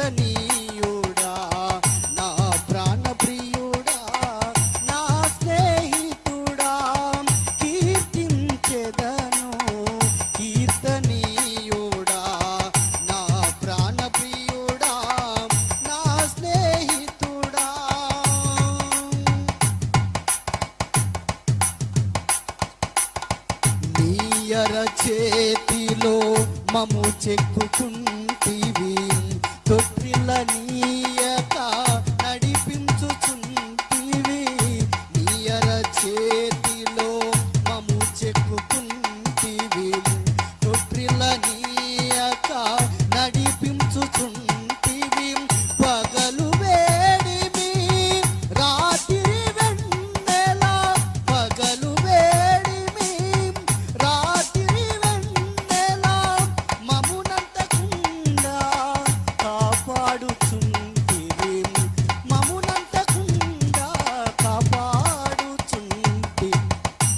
విశ్వసనీయుడా నా ప్రాణప్రియుడా నా స్నేహితుడా కీర్తించెదను కీర్తనీయుడా నా ప్రాణప్రియుడా నా స్నేహితుడా. నీయర చేతిలో మము చెక్కుకుంటివి to pilani